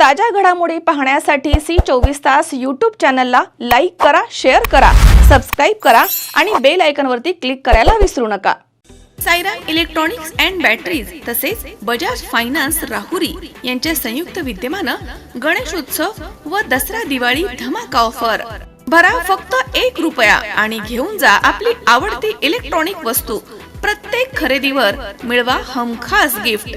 ताज्या घडामोडी पाहण्यासाठी सी चोवीस तास यूट्यूब चॅनलला लाईक करा शेअर करा सबस्क्राईब करा आणि बेल आयकॉनवरती क्लिक करायला विसरू नका. सायरा इलेक्ट्रॉनिक्स अँड बॅटरीज तसेच बजाज फायनान्स राहुरी यांच्या संयुक्त विद्यमानं गणेशोत्सव व दसरा दिवाळी धमाका ऑफर. भरा फक्त एक रुपया आणि घेऊन जा आपली आवडती इलेक्ट्रॉनिक वस्तू. प्रत्येक खरेदीवर मिळवा हमखास गिफ्ट.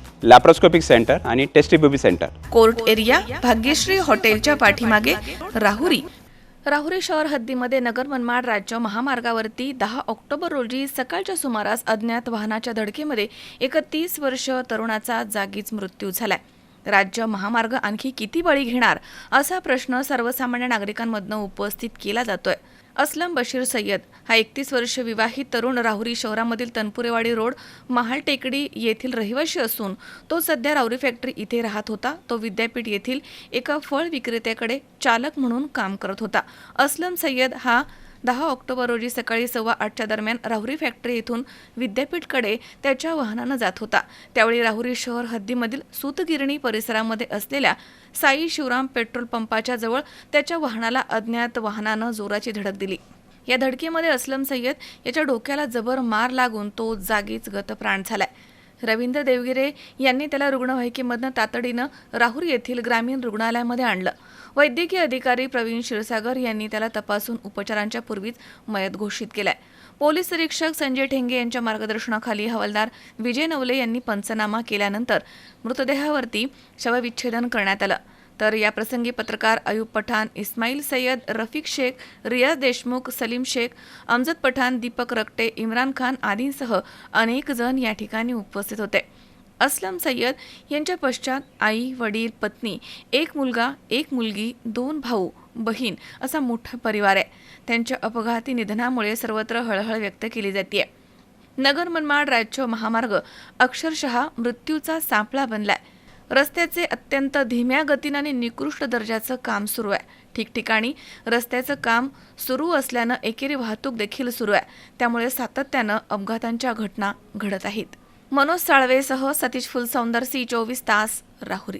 लॅप्रोस्कोपिक सेंटर आणि test tube baby centre court area Bhagyashree हॉटेलच्या पाठीमागे राहुरी. राहुरी शहर हद्दीमध्ये नगर मनमाड राज्य महामार्गावरती दहा ऑक्टोबर रोजी सकाळच्या सुमारास अज्ञात वाहनाच्या धडकेमध्ये एका तीस वर्ष तरुणाचा जागीच मृत्यू झालाय. राज्य महामार्ग आणखी किती बळी घेणार असा प्रश्न सर्वसामान्य नागरिकांमधनं उपस्थित केला जातोय. असलम बशीर सय्यद हा एकतीस वर्ष विवाहित तरुण राहुरी शहरामधील तनपुरेवाडी रोड महाल टेकडी येथील रहिवाशी असून तो सध्या राहुरी फॅक्टरी इथे राहत होता. तो विद्यापीठ येथील एका फळ विक्रेत्याकडे चालक म्हणून काम करत होता. असलम सय्यद हा दहा ऑक्टोबर रोजी सकाळी सव्वा आठच्या दरम्यान राहुरी फॅक्टरी येथून विद्यापीठकडे त्याच्या वाहनानं जात होता. त्यावेळी राहुरी शहर हद्दीमधील सूतगिरणी परिसरामध्ये असलेल्या साई शिवराम पेट्रोल पंपाच्या जवळ त्याच्या वाहनाला अज्ञात वाहनानं जोराची धडक दिली. या धडकेमध्ये असलम सय्यद याच्या डोक्याला जबर मार लागून तो जागीच गतप्राण झालाय. रवींद्र देवगिरे यांनी त्याला रुग्णवाहिकेमधनं तातडीनं राहुरी येथील ग्रामीण रुग्णालयामध्ये आणलं. वैद्यकीय अधिकारी प्रवीण क्षीरसागर यांनी त्याला तपासून उपचारांच्या पूर्वीच मयत घोषित केलाय. पोलीस निरीक्षक संजय ठेंगे यांच्या मार्गदर्शनाखाली हवालदार विजय नवले यांनी पंचनामा केल्यानंतर मृतदेहावरती शवविच्छेदन करण्यात आलं. तर या प्रसंगी पत्रकार अयूब पठाण इस्माईल सय्यद रफिक शेख रियाज देशमुख सलीम शेख अमजद पठाण दीपक रक्टे इम्रान खान आदींसह अनेक जण या ठिकाणी उपस्थित होते. असलम सय्यद यांच्या पश्चात आई वडील पत्नी एक मुलगा एक मुलगी दोन भाऊ बहीण असा मोठा परिवार आहे. त्यांच्या अपघाती निधनामुळे सर्वत्र हळहळ व्यक्त केली जाते नगर मनमाड राज्य महामार्ग अक्षरशः मृत्यूचा सापळा बनलाय. रस्त्याचे अत्यंत धीम्या गतीनं आणि निकृष्ट दर्जाचं काम सुरू आहे. ठिकठिकाणी रस्त्याचं काम सुरू असल्यानं एकेरी वाहतूक देखील सुरू आहे. त्यामुळे सातत्यानं अपघातांच्या घटना घडत आहेत. मनोज साळवेसह सतीश फुलसौंदर सी चोवीस तास राहुरी.